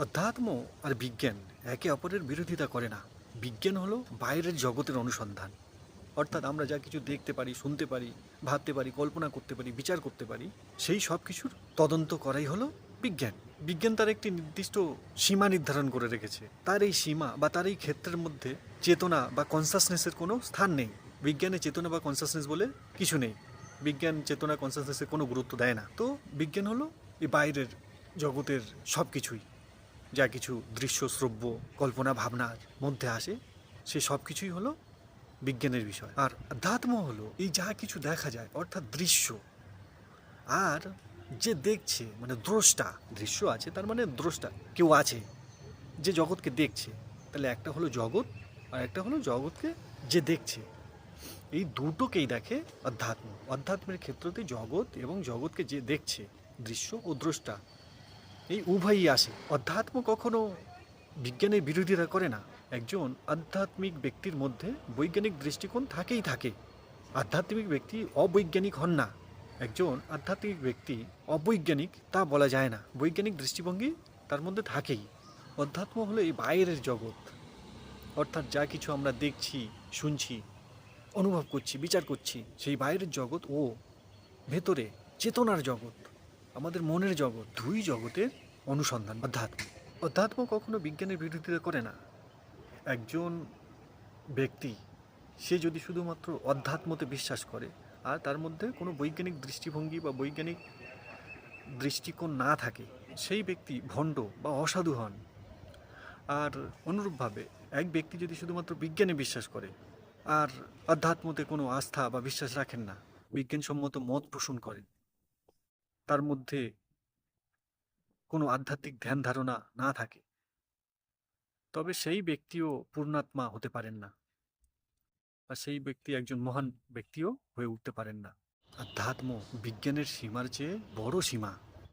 অধ্যাত্ম আর বিজ্ঞান একে অপরের বিরোধিতা করে না। বিজ্ঞান হলো বাইরের জগতের অনুসন্ধান। অর্থাৎ আমরা যা কিছু দেখতে পারি, শুনতে পারি, ভাবতে পারি, কল্পনা করতে পারি, বিচার করতে পারি, সেই সব কিছুর তদন্ত করাই হলো বিজ্ঞান। বিজ্ঞান তার একটি নির্দিষ্ট সীমা নির্ধারণ করে রেখেছে। তার এই সীমা বা তার এই ক্ষেত্রের মধ্যে চেতনা বা কনসাসনেসের কোনো স্থান নেই। বিজ্ঞানে চেতনা বা কনসাসনেস বলে কিছু নেই। বিজ্ঞান চেতনা কনসাসনেসের কোনো গুরুত্ব দেয় না। তো বিজ্ঞান হলো এই বাইরের জগতের সব কিছুই যা কিছু দৃশ্য, শ্রব্য, কল্পনা ভাবনার মধ্যে আসে, সে সব কিছুই হলো বিজ্ঞানের বিষয়। আর আধ্যাত্ম হলো এই যা কিছু দেখা যায়, অর্থাৎ দৃশ্য। আর যে দেখছে মানে দ্রষ্টা, দৃশ্য আছে, তার মানে দ্রষ্টা, কেউ আছে, যে জগৎকে দেখছে, তাহলে একটা হলো জগৎ, আর একটা হলো জগৎকে যে দেখছে। এই দুটোকেই দেখে অধ্যাত্ম অধ্যাত্মের ক্ষেত্রতে জগৎ এবং জগৎকে যে দেখছে, দৃশ্য ও দ্রষ্টা এই উভয়ই আসে। অধ্যাত্ম কখনো বিজ্ঞানের বিরোধিতা করে না। একজন আধ্যাত্মিক ব্যক্তির মধ্যে বৈজ্ঞানিক দৃষ্টিকোণ থাকেই থাকে। আধ্যাত্মিক ব্যক্তি অবৈজ্ঞানিক হন না। একজন আধ্যাত্মিক ব্যক্তি অবৈজ্ঞানিক তা বলা যায় না। বৈজ্ঞানিক দৃষ্টিভঙ্গি তার মধ্যে থাকেই। অধ্যাত্ম হলো এই বাইরের জগৎ। অর্থাৎ যা কিছু আমরা দেখছি, শুনছি, অনুভব করছি, বিচার করছি, সেই বাইরের জগৎ ও ভেতরে চেতনার জগৎ। আমাদের মনের জগৎ, দুই জগতের অনুসন্ধান অধ্যাত্ম অধ্যাত্ম কখনো বিজ্ঞানের বিরোধিতা করে না। একজন ব্যক্তি, সে যদি শুধুমাত্র অধ্যাত্মতে বিশ্বাস করে, আর তার মধ্যে কোনো বৈজ্ঞানিক দৃষ্টিভঙ্গি বা বৈজ্ঞানিক দৃষ্টিকোণ না থাকে, সেই ব্যক্তি ভণ্ড বা অসাধু হন। আর অনুরূপভাবে, এক ব্যক্তি যদি শুধুমাত্র বিজ্ঞানে বিশ্বাস করে, আর অধ্যাত্মতে কোনো আস্থা বা বিশ্বাস রাখেন না, বিজ্ঞানসম্মত মত পোষণ করেন। তার মধ্যে কোনো আধ্যাত্মিক ধ্যান ধারণা না থাকে। তবে সেই ব্যক্তিও পূর্ণাত্মা হতে পারেন না বা সেই ব্যক্তি একজন মহান ব্যক্তিও হয়ে উঠতে পারেন না। আধ্যাত্ম বিজ্ঞানের সীমার চেয়ে বড় সীমা।